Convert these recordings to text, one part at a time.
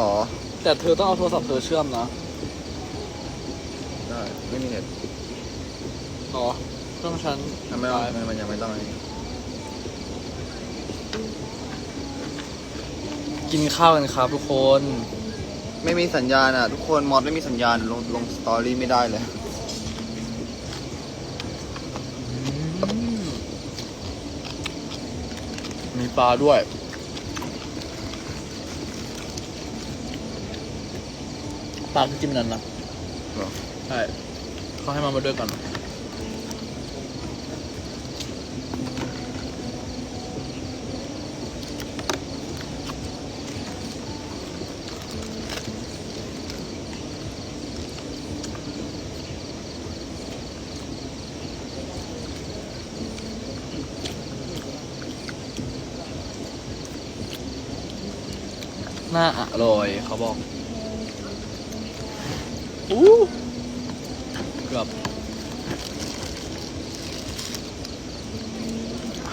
อ๋อ แต่เธอต้องเอาโทรศัพท์เธอเชื่อมนะ ได้ ไม่มีเน็ตอ๋อเครื่องฉันอะไม่ต้องไม่มันยังไม่ต้องกินข้าวกันครับทุกคน ไม่มีสัญญาณอะ ทุกคนมอดไม่มีสัญญาณลงลงสตอรี่ไม่ได้เลย มีปลาด้วย ปลาที่จิ้มนั้นนะเหรอใช่เขาให้มามาด้วยกัน น่าอร่อยเขาบอก อู้เกือบ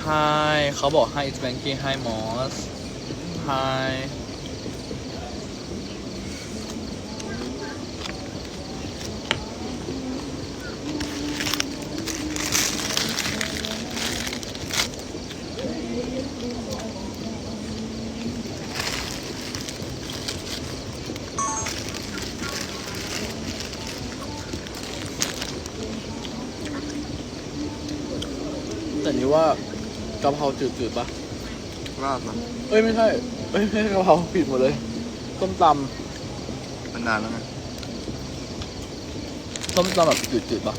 Hi เขาบอก Hi it's banking Hi Moss Hi แต่นี้ว่ากะเพราจืดๆปะลาบมันเอ้ยไม่ใช่เอ้ยไม่ใช่กะเพราผิดหมดเลยส้มตมันนานแล้วไงำส้มตำแบบจืดๆปะ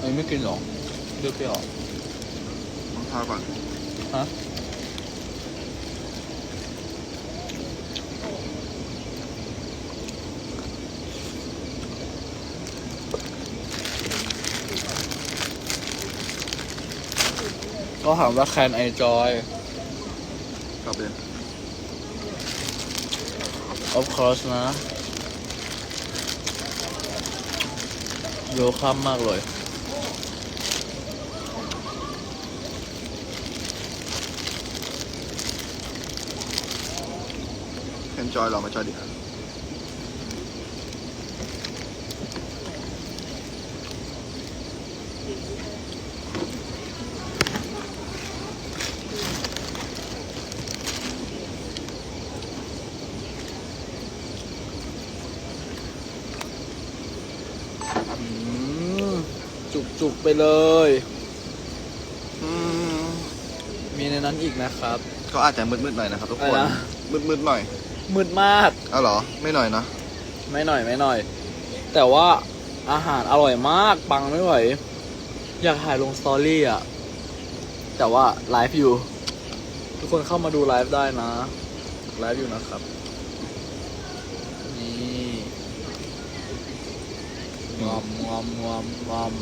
เอ้ยไม่กินหรอเปรี้ยวๆต้องทาก่อนฮะก็ถามว่า can I join กลับเลย of course นะ welcome มากเลย เอนจอยเรามาจอยดิอืมจุก ๆ ไปเลยอืม มีในนั้นอีกนะครับ ก็อาจจะมืดๆหน่อยนะครับทุกคน อะไรนะ มืดๆหน่อย มืดมาก เอาเหรอ ไม่หน่อยนะไม่หน่อยไม่หน่อย แต่ว่าอาหารอร่อยมาก ปังไม่ไหว อยากถ่ายลงสตอรี่อะ แต่ว่าไลฟ์อยู่ ทุกคนเข้ามาดูไลฟ์ได้นะ ไลฟ์อยู่นะครับ นี่งอมงอมงอมงอม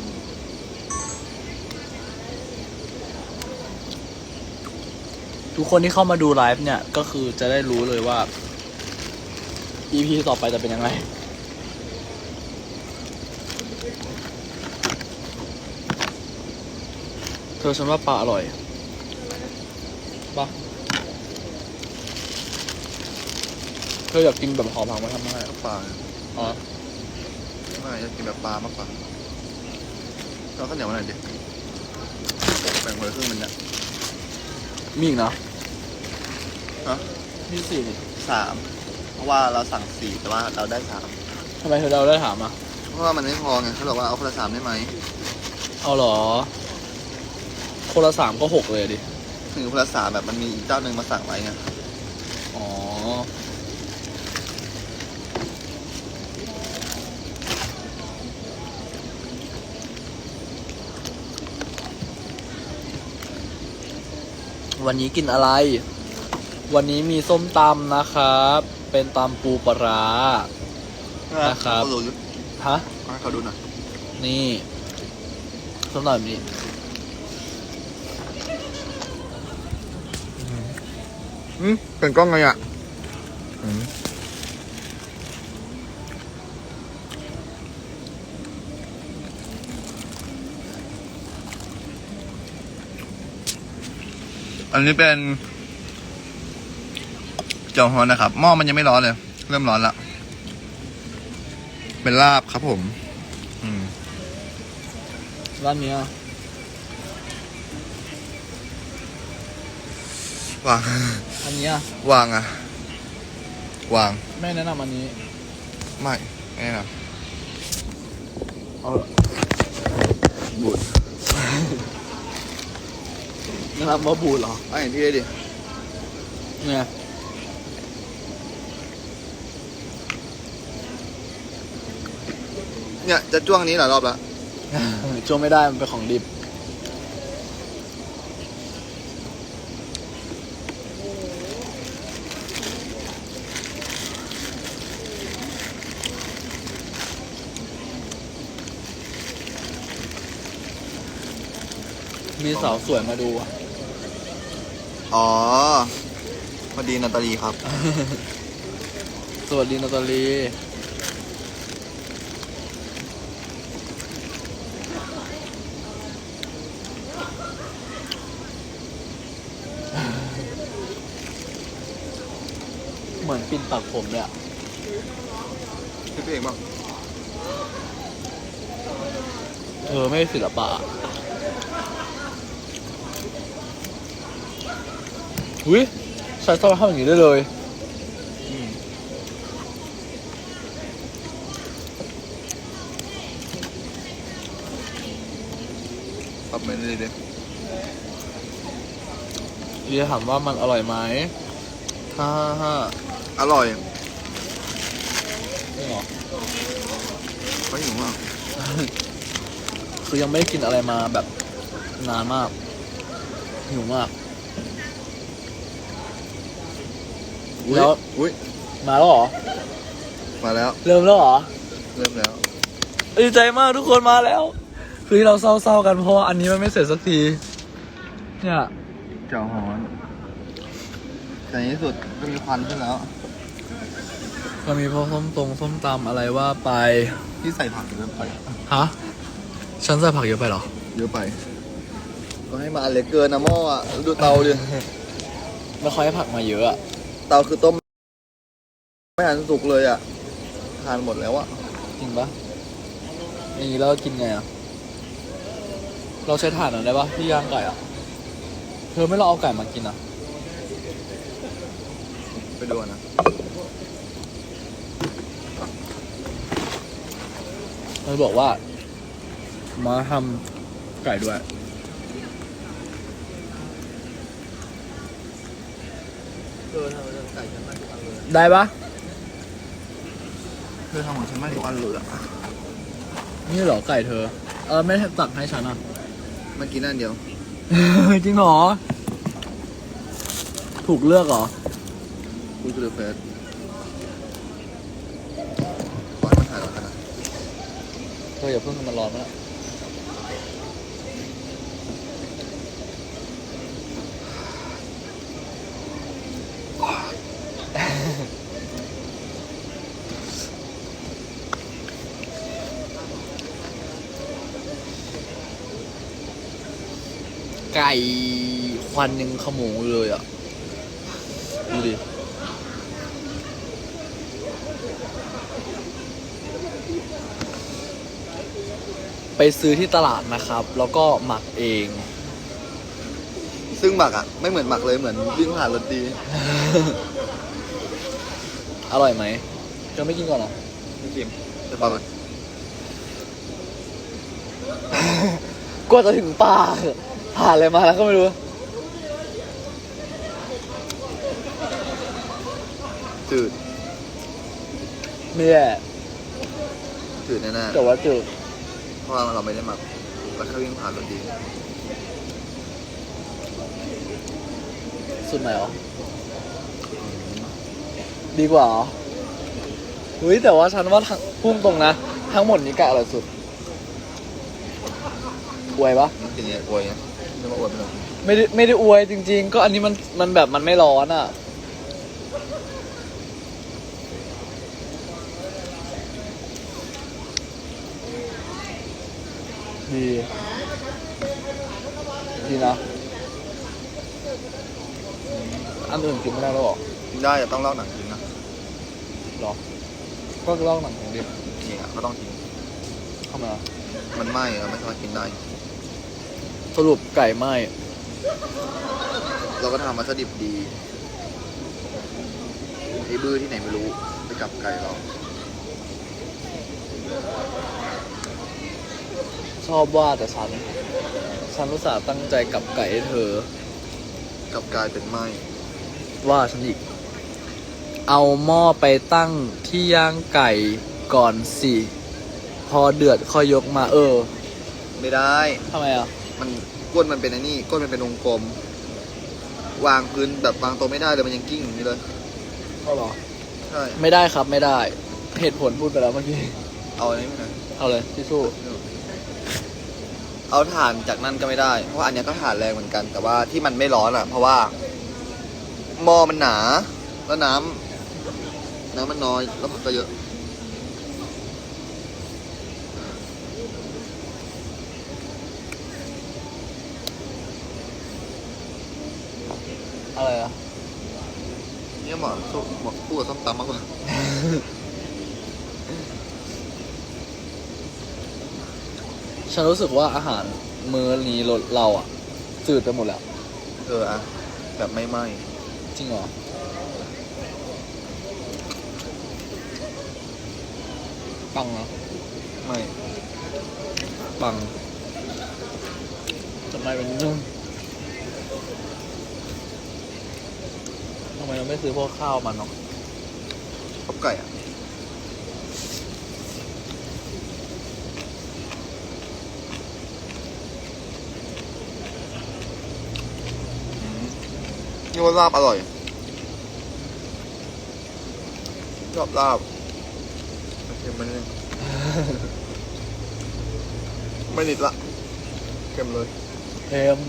ทุกคนที่เข้ามาดูไลฟ์เนี่ย ก็คือจะได้รู้เลยว่า EP ต่อไปจะเป็นยังไงเธอฉันว่าปลาอร่อยปะเธออยากกินแบบหอมผักมาทำให้ปลาอ๋อไม่อยากกินแบบปลามากกว่าเราข้าวเหนียวมาหน่อยดิแบ่งคนละครึ่งมันเนี่ยมีอีกนะฮะมีสี่นี่สาม เพราะว่าเราสั่งสี่แต่ว่าเราได้สามทำไมเธอเราได้ถามอะ เพราะว่ามันไม่พอไงเขาบอกว่าเอาคนละสามได้ไหมเอาเหรอ คนละสามก็หกเลยดิถึงคนละสามแบบมันมีอีกเจ้าหนึ่งมาสั่งไว้ไงอ๋อ วันนี้กินอะไร วันนี้มีส้มตำนะครับ เป็นตำปูปลาร้า นะครับ เขาดูอยู่ฮะ ให้เขาดูหน่อยนี่ส้มตำแบบนี้อืมเป็นกล้องไงอะอืมอันนี้เป็น เจียวฮอนนะครับหม้อมันยังไม่ร้อนเลย เริ่มร้อนละเป็นลาบครับผม อืมร้านเนี้ยวางอันเนี้ยวางอะ วางแม่แนะนำอันนี้ ไม่ไม่นะเอาบูดแนะนำว่าบูดเหรอไอ้เห็นพี่ได้ดิเนี่ย เนี่ยจะจ้วงนี้หลายรอบแล้วช่วงไม่ได้มันเป็นของดิบ มีสาวสวยมาดูอะอ๋อพอดีนาตาลีครับ สวัสดีนาตาลี เหมือน ปินปักผมเลยอะพี่เองบ้างเธอไม่ใช่ศิลปะอุ้ยใช้สร้อยทำอย่างนี้ได้เลยปรับไปเรื่อยๆดิเรียถามว่ามันอร่อยไหมฮ่าฮ่า อร่อยจริงเหรอไม่หิวมากคือยังไม่ได้กินอะไรมาแบบนานมากหิวมาก อุ๊ยแล้ว อุ้ยมาแล้วเหรอ มาแล้วเริ่มแล้วเหรอ เริ่มแล้ว ดีใจมากทุกคนมาแล้ว คือที่เราเศร้าๆกันเพราะว่าอันนี้มันไม่เสร็จสักที เนี่ย เจ้าหอนแต่ในที่สุดก็มีควันขึ้นแล้ว ก็มีพวกส้มตรงส้มตำอะไรว่าไป ที่ใส่ผักเยอะไป ฮะ ฉันใส่ผักเยอะไปเหรอ เยอะไป ก็ให้มาอันเล็กเกินนะหม้ออะ ดูเตาดิ ไม่ค่อยให้ผักมาเยอะอะเตาคือต้ม ไม่หันสุกเลยอะ ทานหมดแล้วอะ จริงปะอย่างนี้เรากินไงอะเราใช้ถ่านอะไรได้ปะที่ย่างไก่อะเธอไม่ลองเอาไก่มากินอะไปดูนะ เธอบอกว่า มาทำไก่ด้วยเธอทำไก่ฉันไม่ทุกอันเลยได้ปะเธอทำของฉันไม่ทุกอันเลยอะนี่เหรอไก่เธอ เออ ไม่ตักให้ฉันอะมันกินอันเดียว จริงเหรอ ถูกเลือกเหรอกูจะดูเฟสปล่อยมันถ่ายแล้วกันนะ เธออย่าเพิ่งให้มันร้อนนะไก่ควันยังขโมงเลยอะ ดูดิ ไปซื้อที่ตลาดนะครับ แล้วก็หมักเอง ซึ่งหมักอะ ไม่เหมือนหมักเลยเหมือนวิ่งผ่านรถดี อร่อยไหมจะไม่กินก่อนเหรอไม่กินจะปล่อยมันกว่าจะถึงป่าผ่านอะไรมาแล้วก็ไม่รู้ จืดไม่แย่จืดแน่แต่ว่าจืดๆเพ ราะว่าเราไม่ได้หมักเราแค่วิ่งผ่านรถดี สุดไหนหรอ ดีกว่าเหรอเฮ้ยแต่ว่าฉันว่าทั้งพุ่งตรงนะ ทั้งหมดนี้ไก่อร่อยสุดอวยปะมันกินเนี้ยอวยไงไม่มาอวยมันหรอกไม่ได้ไม่ได้อวยจริง ๆ ก็อันนี้มันมันแบบมันไม่ร้อนอะ ดีดีนะ อันอื่นกินไม่ได้แล้วหรอกินได้แต่ต้องลอกหนังทิ้งนะหรอ ก็ลอกหนังของดินี่อะก็ต้องทิ้งเข้ามา มันไหม้อะไม่สามารถกินได้ สรุปไก่ไหม้เราก็ทำมาสดิบดีไอ้บื้อที่ไหนไม่รู้ไปจับไก่เรา ชอบว่าแต่ฉัน ฉันอุตส่าห์ตั้งใจกลับไก่ให้เธอ กลับกลายเป็นไหม้ว่าฉันอีก เอาหม้อไปตั้งที่ย่างไก่ก่อนสิ พอเดือดค่อยยกมาเออไม่ได้ ทำไมอะ มันก้นมันเป็นไอ้นี่ก้นมันเป็นวงกลม วางพื้นแบบวางตัวไม่ได้เลยมันยังกิ้งอย่างนี้เลยเอาหรอ ใช่ไม่ได้ครับไม่ได้ เหตุผลพูดไปแล้วเมื่อกี้ เอาอันนี้ไม่ได้เอาเลยทิชชู่ เอ เอาถ่านจากนั่นก็ไม่ได้ เพราะอันเนี้ยก็ถ่านแรงเหมือนกัน แต่ว่าที่มันไม่ร้อนอะ เพราะว่าหม้อมันหนาแล้วน้ำน้ำมันน้อยแล้วผักก็เยอะ อะไรอะเนี่ยเหมาะสู้เหมาะคู่กับส้มตำมากกว่า ฉันรู้สึกว่าอาหารมื้อนี้รสเราอะจืดไปหมดแล้ว เอออะแบบไม่ไหม้จริงเหรอ ปังนะไม่ปังทำไมเป็นนึ่งทำไมเราไม่ซื้อพวกข้าวมันเนาะครบไก่อะ นี่ว่าลาบอร่อย ชอบลาบโอเคมันนี่ไม่นิดละเค็มเลยเค็ม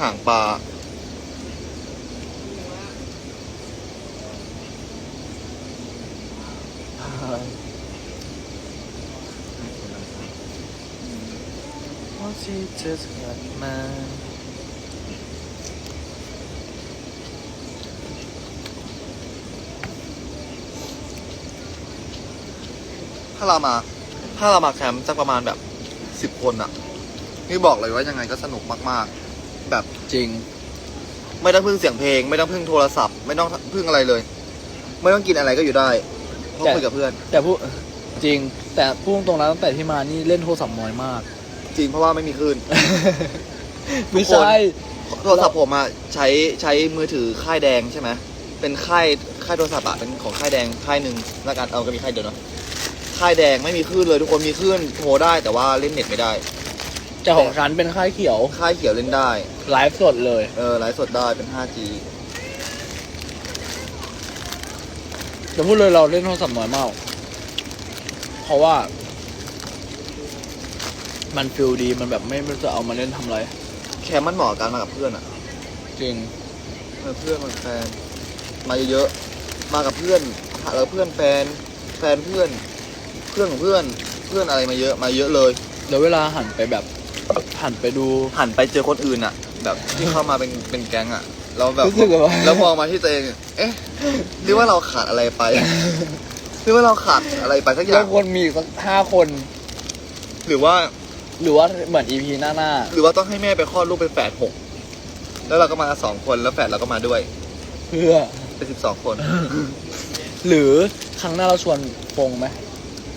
ห่างปลา ว่าที่เธอจะกลับมาถ้าเรามา ถ้าเรามาแคมป์สักประมาณแบบสิบคนอะนี่บอกเลยว่ายังไงก็สนุกมากๆ แบบจริง ไม่ต้องพึ่งเสียงเพลง ไม่ต้องพึ่งโทรศัพท์ ไม่ต้องพึ่งอะไรเลย ไม่ต้องกินอะไรก็อยู่ได้ เพราะแต่คุยกับเพื่อน แต่พูดจริง แต่พูดตรงๆแล้วตั้งแต่ที่มานี่เล่นโทรศัพท์น้อยมาก จริงเพราะว่าไม่มีคลื่น ไม่ใช่ โทรศัพท์ผมอะใช้ใช้มือถือค่ายแดงใช่ไหมเป็นค่ายค่ายโทรศัพท์อะเป็นของค่ายแดงค่ายหนึ่งแล้วกันเอาก็มีค่ายเดียวเนาะค่ายแดงไม่มีคลื่นเลยทุกคนมีคลื่นโทรได้แต่ว่าเล่นเน็ตไม่ได้แต่ของฉันเป็นค่ายเขียว ค่ายเขียวเล่นได้ ไลฟ์สดเลย เออไลฟ์สดได้เป็น 5G จะพูดเลยเราเล่นโทรศัพท์น้อยมาก เพราะว่า มันฟิลดีมันแบบไม่ไม่รู้จะเอามาเล่นทำอะไร แคมป์มันเหมาะกับการมากับเพื่อนอะจริงเออเพื่อนมันแฟน มาเยอะๆมากับเพื่อนแล้วเพื่อนแฟน แฟนเพื่อน เพื่อนของเพื่อน เพื่อนอะไรมาเยอะ มาเยอะเลยแล้วเวลาหันไปแบบหันไปดูหันไปเจอคนอื่นอะแบบที่เข้ามาเป็นเป็นแก๊งอะ เราแบบรู้สึกว่า แล้วมองมาที่ตัวเอง เอ๊ะหรือว่าเราขาดอะไรไปหรือว่าเราขาดอะไรไปสักอแล้ย่าวงคนมีอีกสักห้าคน หรือว่า หรือว่าเหมือนอีพีหน้าหน้าหรือว่าต้องให้แม่ไปคลอดลูกเป็นแฝดหกแล้วเราก็มาสองคนแล้วแฝดเราก็มาด้วยเพื่อ เป็นสิบสองคน หรือครั้งหน้าเราชวนฟงไหม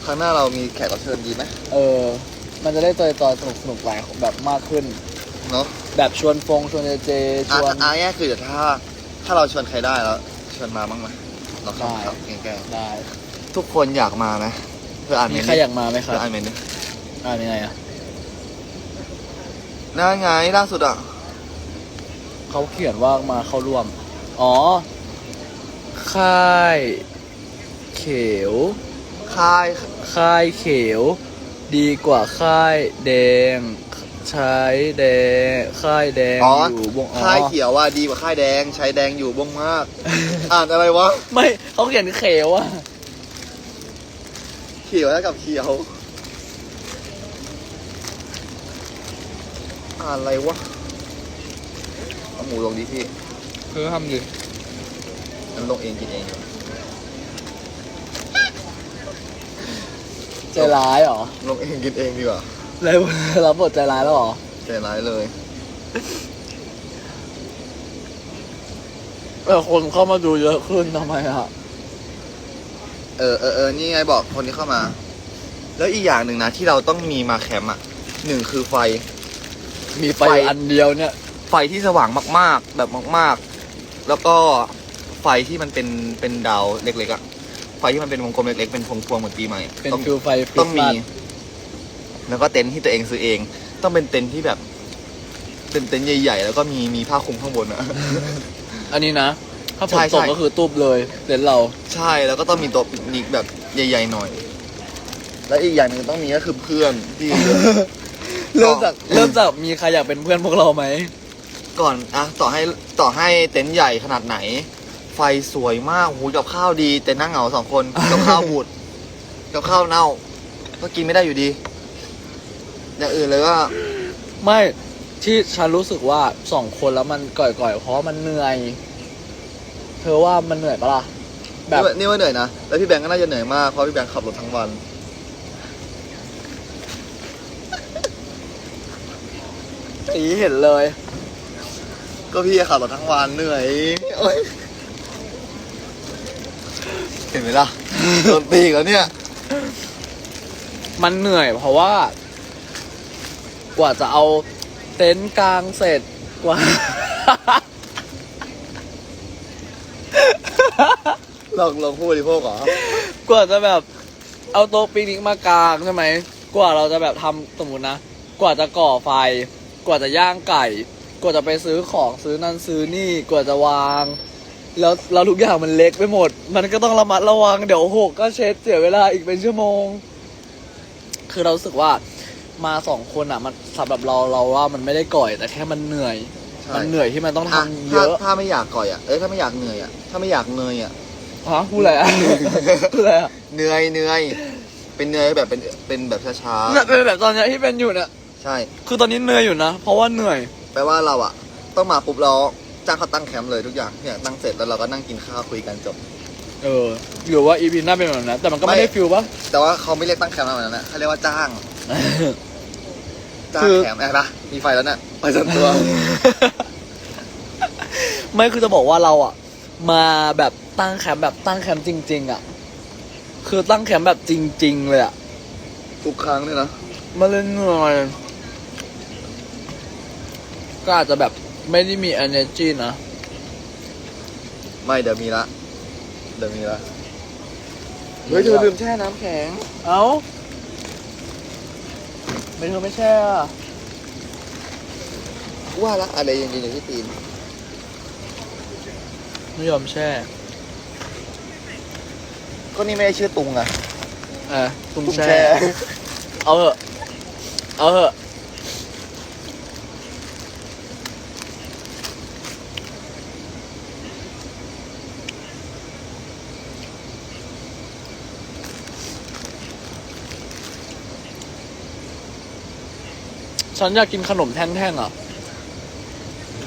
ครั้งหน้าเรามีแขกรับเชิญดีไหมเออ มันจะได้จอยๆสนุกสนุกๆหลายแบบมากขึ้น เนาะแบบชวนฟงชวนเจเจชอะวน อะง่ายๆคือเดี๋ยวถ้า ถ้าเราชวนใครได้แล้วชวนมาบ้างไหมเราได้ทำครับแกล้งได้ๆทุกคนอยากมาไหมเพื่ออ่านเมมีนต์ใครอยากมาไหมคเพื่รับออ่านเมนต์ดิอ่านยังไงอะน่าไงล่าสุดอะเขาเขียนว่ามาเข้าร่วม อ๋อค่ายเขียวค่ายค่ายเขียว ดีกว่าค่ายแดง ใช้แดงค่ายแดงอ๋ออยู่วงอ๋อค่ายเขียวว่าดีกว่าค่ายแดง ใช้แดงอยู่บ้งมาก อ่านอะไรวะ ไม่เขาเขียนเขียวอะเขียวแล้วกับเขียว อ่านอะไรวะเอาหมูลงดิพี่เธอทำดิมันลงเองกินเอง ใจร้ายเหรอ ลงเองกินเองดีกว่า แล้วรับบทใจร้ายแล้วเหรอ ใจร้ายเลยเออคนเข้ามาดูเยอะขึ้นทำไมอะเออเออเออนี่ไงบอกคนที่เข้ามา แล้วอีกอย่างหนึ่งนะที่เราต้องมีมาแคมป์อะหนึ่งคือไฟ มีไฟไฟ อันเดียวเนี่ย ไฟที่สว่างมาก ๆ แบบมาก ๆ แล้วก็ไฟที่มันเป็นเป็นดาวเล็กๆอะไฟที่มันเป็นวงกลมเล็กๆเป็นพวงๆเหมือนปีใหม่อะเป็นต้องฟิวไฟต้องมีคริสต์าส แล้วก็เต็นท์ที่ตัวเองซื้อเอง ต้องเป็นเต็นท์ที่แบบเป็นเต็นท์ใหญ่ๆ แล้วก็มีมีผ้าคลุมข้างบนอะ อันนี้นะ ถ้าฝใช่นตกใช่ ก็คือตุบเลยเต็นท์เรา ใช่แล้วก็ต้องมีโต๊ะปิกนิกแบบใหญ่ๆหน่อย แล้วอีกอย่างหนึ่งต้องมีก็คือเพื่อนที่ เริ่มจากเริ่มจากมีใครอยากเป็นเพื่อนพวกเราไหม ก่อนอะต่อให้ต่อให้เต็นท์ใหญ่ขนาดไหน ไฟสวยมากหูกับข้าวดี แต่นั่งเหงาสองคน กับข้าวบูดกับข้าวเน่า ก็กินไม่ได้อยู่ดี อย่างอื่นเลยก็ไม่ที่ฉันรู้สึกว่าสองคนแล้วมันก่อยๆ เพราะมันเหนื่อย เธอว่ามันเหนื่อยปะล่ะแบนี่บว่านี่ว่าเหนื่อยนะ แล้วพี่แบงก์ก็น่าจะเหนื่อยมาก เพราะพี่แบงก์ขับรถทั้งวันตีเห็นเลย ก็พี่ขับรถทั้งวันเหนื่อยโอ๊ยเห็นไหมล่ะโดนตีอีกแล้วเนี่ย มันเหนื่อยเพราะว่า กว่าจะเอาเต็นท์กลางเสร็จกว่าหลอกลวงผู้บริโภคเหรอกว่าจะแบบเอาโต๊ะปิกนิกมากางใช่ไหม กว่าเราจะแบบทำสมมตินะ กว่าจะก่อไฟ กว่าจะย่างไก่ กว่าจะไปซื้อของซื้อนั่นซื้อนี่ กว่าจะวาง แล้วแล้วทุกอย่างมันเล็กไปหมด มันก็ต้องระมัดระวังเดี๋ยวหกก็เช็ดเสียเวลาอีกเป็นชั่วโมง คือเรารู้สึกว่า มาสองคนอะ มันสำหรับเราเราว่ามันไม่ได้ก่อย แต่แค่มันเหนื่อย ใช่มันเหนื่อยที่มันต้องอะทำเยถ้าอะถ้าไม่อยากก่อยอะเอ้ยถ้าไม่อยากเหนื่อยอะถ้าไม่อยากเงยอะ ฮะพูดอะไรอะพูดอะไรอะเหนื่อยเหนื่อยเป็นเหนื่อยแบบเป็นเป็นแบบช้าเนี่ยเป็นแบบตอนเนี้ยที่เป็นอยู่เนี่ยๆใช่ คือตอนนี้เหนื่อยอยู่นะ เพราะว่าเหนื่อย แปลว่าเราอะ ต้องมาปุ๊บเราจ้างเขาตั้งแคมป์เลยทุกอย่างเนี่ยตั้งเสร็จแล้วเราก็นั่งกินข้าวคุยกันจบ เออหรือว่าอีพีหน้าเป็นแบบนั้นแต่มันก็ไม่ไม่ ได้ฟิลปะ แต่ว่าเขาไม่เรียกตั้งแคมป์แล้วนะนะเขาเรียกว่าจ้าง จ้างคือแคมป์ไอ้ปะมีไฟแล้วเนี่ยไฟส่วนตัว ไม่คือจะบอกว่าเราอะมาแบบตั้งแคมป์แบบตั้งแคมป์จริง ๆอะคือตั้งแคมป์แบบจริง ๆ เลยอะทุกครั้งเลยนะมาเล่นเหนื่อยก็อาจจะแบบไม่ได้มี energy นะไม่เดี๋ยวมีละเดี๋ยวมีละเฮ้ยเธอลืมแช่น้ำแข็ง เอ้า ไม่เธอไม่แช่อะว่าละอะไรเย็นๆอยู่ที่ตีนไม่ยอมแช่ ก็นี่ไม่ได้ชื่อตุงอะเออตุ้มตุ้มแช่แช่ เอาเหอะเอาเหอะ ฉันอยากกินขนมแท่งๆอะ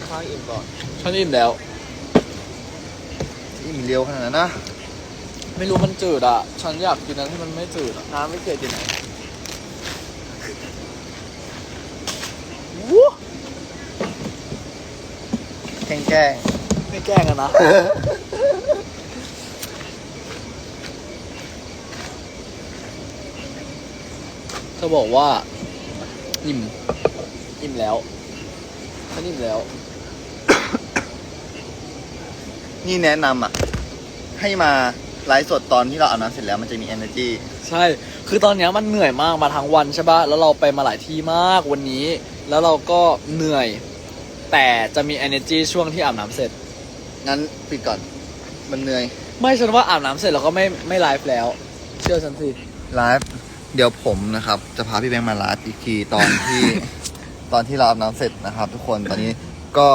ข้าวอิ่มก่อนฉันอิ่มแล้ว อิ่มเร็วขนาดนั้นนะไม่รู้มันจืดอะ ฉันอยากกินนั้นที่มันไม่จืดอะน้ำไม่เคยกินไหนวู้แกล้งแกล้งไม่แกล้งกันนะ เธอบอกว่า อิ่ม อิ่มแล้วฉันอิ่มแล้ว นี่แนะนำอะ ให้มาไลฟ์สดตอนที่เราอาบน้ำเสร็จแล้วมันจะมี energy ใช่ คือตอนเนี้ยมันเหนื่อยมากมาทั้งวันใช่ปะแล้วเราไปมาหลายที่มากวันนี้ แล้วเราก็เหนื่อย แต่จะมี energy ช่วงที่อาบน้ำเสร็จ งั้นปิดก่อน มันเหนื่อย ไม่ฉันว่าอาบน้ำเสร็จเราก็ไม่ไม่ไลฟ์แล้ว เชื่อฉันสิ ไลฟ์เดี๋ยวผมนะครับ จะพาพี่แบงค์มาไลฟ์อีกทีตอนที่ ตอนที่เราอาบน้ำเสร็จนะครับ ทุกคนตอนนี้ก็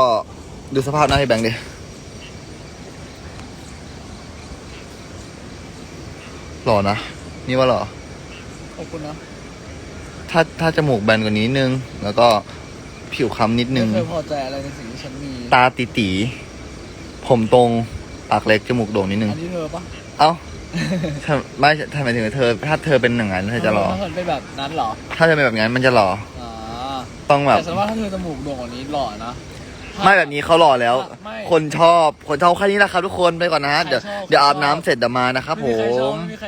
ดูสภาพหน้าพี่แบงค์ดิหล่อนะ นี่ว่าหล่อขอบคุณนะถ้าถ้าจมูกแบนกว่านี้นิดนึง แล้วก็ผิวคล้ำนิดนึไม่งเคยพอใจอะไรในสิ่งที่ฉันมีตาตีตีผมตรงปากเล็กจมูกโด่งนิดนึง อันนี้เธอปะเอ้าทำไม่ทำไมถึงเธอ ถ้าเธอเป็นอย่างนั้นเธอจะหล่อถ้ามันเป็นแบบนั้นเหรอ ถ้าเธอเป็นแบบนั้นมันจะหล่ออ่า ต้องแบบ แต่ฉันว่าถ้าเธอจมูกโด่งกว่านี้หล่อนะถ้าไม่แบบนี้เขาหล่อแล้ว ไม่คนชอบ คนชอบแค่นี้แหละครับทุกคนไปก่อนนะฮะเดี๋ยวใครชอบ เดี๋ยวอาบน้ำเสร็จเดี๋ยวมานะครับผไใครชอบม ไม่มีใคร